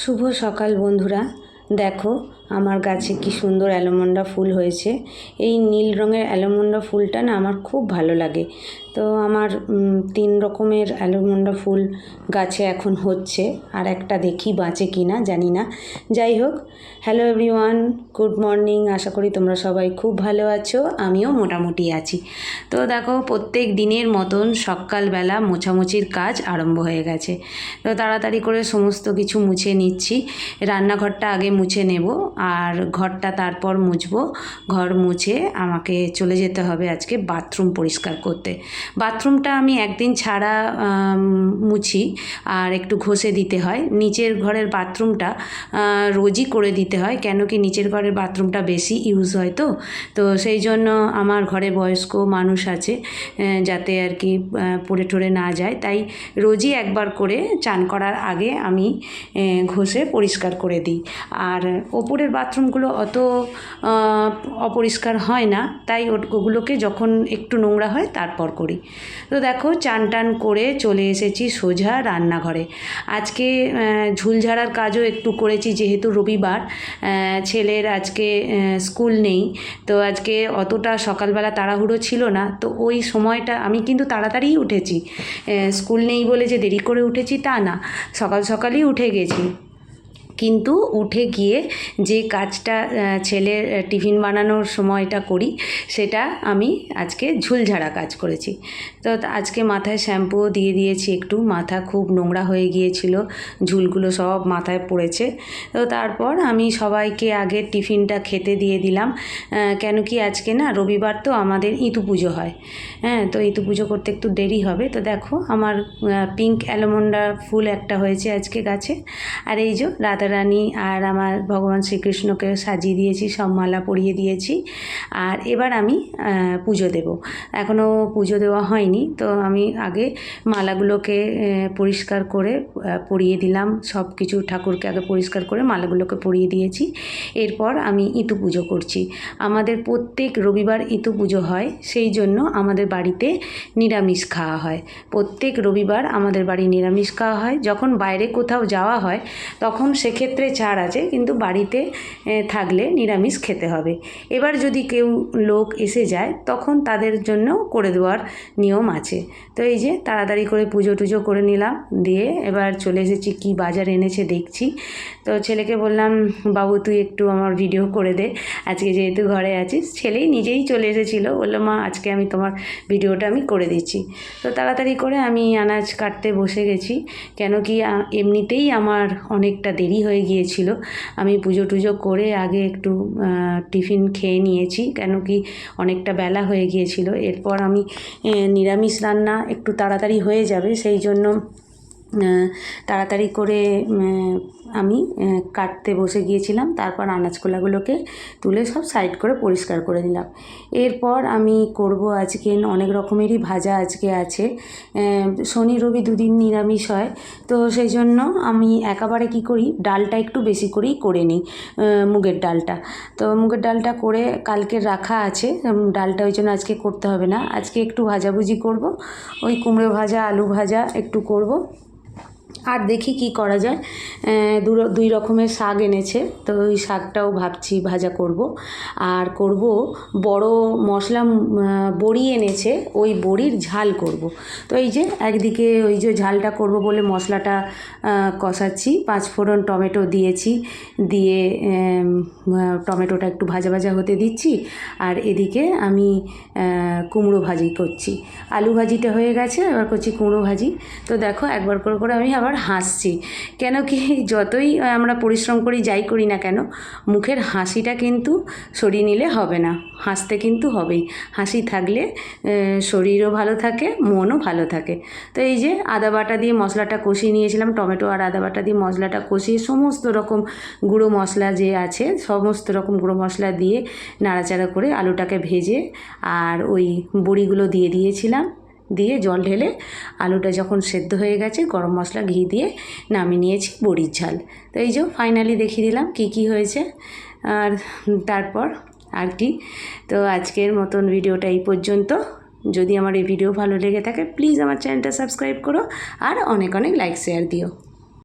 শুভ সকাল বন্ধুরা। দেখো আমার গাছে কি সুন্দর অ্যালোমন্ডা ফুল হয়েছে। এই নীল রঙের অ্যালোমন্ডা ফুলটা না আমার খুব ভালো লাগে। তো আমার তিন রকমের অ্যালোমন্ডা ফুল গাছে এখন হচ্ছে। আর একটা দেখি বাঁচে কি না, জানি না। যাই হোক, হ্যালো এভরিওয়ান, গুড মর্নিং। আশা করি তোমরা সবাই খুব ভালো আছো, আমিও মোটামুটি আছি। তো দেখো, প্রত্যেক দিনের মতন সকালবেলা মোছামুছির কাজ আরম্ভ হয়ে গেছে। তো তাড়াতাড়ি করে সমস্ত কিছু মুছে নিচ্ছি। রান্নাঘরটা আগে মুছে নেব। আর ঘরটা তারপর মুছবো। ঘর মুছে আমাকে চলে যেতে হবে আজকে বাথরুম পরিষ্কার করতে। বাথরুমটা আমি একদিন ছাড়া মুছি আর একটু ঘষে দিতে হয়। নিচের ঘরের বাথরুমটা রোজই করে দিতে হয় কেন কি নিচের ঘরের বাথরুমটা বেশি ইউজ হয় তো। তো সেই জন্য আমার ঘরে বয়স্ক মানুষ আছে যাতে আর কি পড়ে টরে না যায়। তাই রোজই একবার করে চান করার আগে আমি ঘষে পরিষ্কার করে দিই। আর ওপরের বাথরুমগুলো অত অপরিষ্কার হয় না। তাই ওগুলোকে যখন একটু নোংরা হয় তারপর করি। তো দেখো চান টান করে চলে এসেছি সোজা রান্নাঘরে। আজকে আহ, ঝুল ঝাড়ার কাজও একটু করেছি যেহেতু রবিবার। ছেলের আজকে স্কুল নেই। তো আজকে অতটা সকালবেলা তাড়াহুড়ো ছিল না। তো ওই সময়টা আমি কিন্তু তাড়াতাড়িই উঠেছি। স্কুল নেই বলে যে দেরি করে উঠেছি তা না। সকাল সকালই উঠে গেছি। কিন্তু উঠে গিয়ে যে কাজটা ছেলের টিফিন বানানোর সময়টা করি, সেটা আমি আজকে ঝুলঝাড়া কাজ করেছি। তো আজকে মাথায় শ্যাম্পুও দিয়ে দিয়েছি একটু, মাথা খুব নোংরা হয়ে গিয়েছিল, ঝুলগুলো সব মাথায় পড়েছে। তো তারপর আমি সবাইকে আগে টিফিনটা খেতে দিয়ে দিলাম কেন কি আজকে না, রবিবার তো আমাদের ইঁতু পুজো হয়। হ্যাঁ তো ইঁতু পুজো করতে একটু দেরি হবে। তো দেখো, আমার পিঙ্ক অ্যালোমন্ডা ফুল একটা হয়েছে আজকে গাছে। আর এই যে রাধারানী আর আমার ভগবান শ্রীকৃষ্ণকে সাজিয়ে দিয়েছি, সব মালা পরিয়ে দিয়েছি। আর এবার আমি পুজো দেব। এখনও পুজো দেওয়া হয়নি, তো আমি আগে মালাগুলোকে পরিষ্কার করে পরিয়ে দিলাম। সব কিছু ঠাকুরকে আগে পরিষ্কার করে মালাগুলোকে পরিয়ে দিয়েছি। এরপর আমি ইতু পুজো করছি। আমাদের প্রত্যেক রবিবার ইতু পুজো হয়, সেই জন্য আমাদের বাড়িতে নিরামিষ খাওয়া হয়। প্রত্যেক রবিবার আমাদের বাড়ি নিরামিষ খাওয়া হয়। যখন বাইরে কোথাও যাওয়া হয়, তখন সেক্ষেত্রে ছাড় আছে, কিন্তু বাড়িতে থাকলে নিরামিষ খেতে হবে। এবার যদি কেউ লোক এসে যায়, তখন তাদের জন্য করে দেওয়ার নিয়ম আছে। তো এই যে তাড়াতাড়ি করে পুজো টুজো করে নিলাম, দিয়ে এবার চলে এসেছি, কি বাজার এনেছে দেখছি। তো ছেলেকে বললাম, বাবু, তুই একটু আমার ভিডিও করে দে, আজকে যেহেতু ঘরে আছিস। ছেলেই নিজেই চলে এসেছিল, বলল, মা, আজকে আমি তোমার ভিডিওটা আমি করে দিচ্ছি। তো তাড়াতাড়ি করে আমি আনাজ কাটতে বসে গেছি, কেন কি এমনিতেই আমার অনেকটা দেরি হয়ে গিয়েছিল। আমি পুজো টুজো করে আগে একটু টিফিন খেয়ে নিয়েছি, কেন কি অনেকটা বেলা হয়ে গিয়েছিল। এরপর আমি নিরামিষ রান্না একটু তাড়াতাড়ি হয়ে যাবে, সেই জন্য তাড়াতাড়ি করে আমি কাটতে বসে গিয়েছিলাম। তারপর আনাজকোলাগুলোকে তুলে সব সাইড করে পরিষ্কার করে দিলাম এরপর আমি করব আজকে অনেক রকমেরই ভাজা আজকে আছে। শনি, রবি দুদিন নিরামিষ হয়। তো সেই জন্য আমি একেবারে কি করি, ডালটা একটু বেশি করেই করে নিই মুগের ডালটা। তো মুগের ডালটা করে কালকে রাখা আছে। ডালটা ওই জন্য আজকে করতে হবে না। আজকে একটু ভাজাভুজি করব। ওই কুমড়ো ভাজা, আলু ভাজা একটু করব। আর দেখি কি করা যায়। দুই রকমের শাক এনেছে, তো ওই শাকটাও ভাবছি ভাজা করব। আর করব বড় মশলা বড়ি এনেছে, ওই বড়ির ঝাল করব। তো এই যে একদিকে ওই যে ঝালটা করব বলে মশলাটা কষাচ্ছি, পাঁচ ফোড়ন টমেটো দিয়েছি, দিয়ে টমেটোটা একটু ভাজা ভাজা হতে দিচ্ছি, আর এদিকে আমি কুমড়ো ভাজি করছি। আলু ভাজিটা হয়ে গেছে, এবার করছি কুমড়ো ভাজি। তো দেখো একবার করে করে আমি আবার হাসছি। কেন কি যতই আমরা পরিশ্রম করি, যাই করি না কেন, মুখের হাসিটা কিন্তু সরিয়ে নিলে হবে না। হাসতে কিন্তু হবেই। হাসি থাকলে শরীরও ভালো থাকে, মনও ভালো থাকে। তো এই যে আদা বাটা দিয়ে মশলাটা কষিয়ে নিয়েছিলাম, টমেটো আর আদা বাটা দিয়ে মশলাটা কষিয়ে সমস্ত রকম গুঁড়ো মশলা যে আছে, সমস্ত রকম গুঁড়ো মশলা দিয়ে নাড়াচাড়া করে আলুটাকে ভেজে আর ওই বড়িগুলো দিয়ে দিয়েছিলাম। দিয়ে জল ঢেলে আলুটা যখন সেদ্ধ হয়ে গেছে, গরম মশলা, ঘি দিয়ে নামিয়ে নিয়েছি বড়ির ঝাল। তো এই যে ফাইনালি দেখিয়ে দিলাম কি কি হয়েছে। আর তারপর আর কি। তো আজকের মতন ভিডিওটা এই পর্যন্ত। যদি আমার এই ভিডিও ভালো লেগে থাকে প্লিজ আমার চ্যানেলটা সাবস্ক্রাইব করো আর অনেক অনেক লাইক শেয়ার দিও।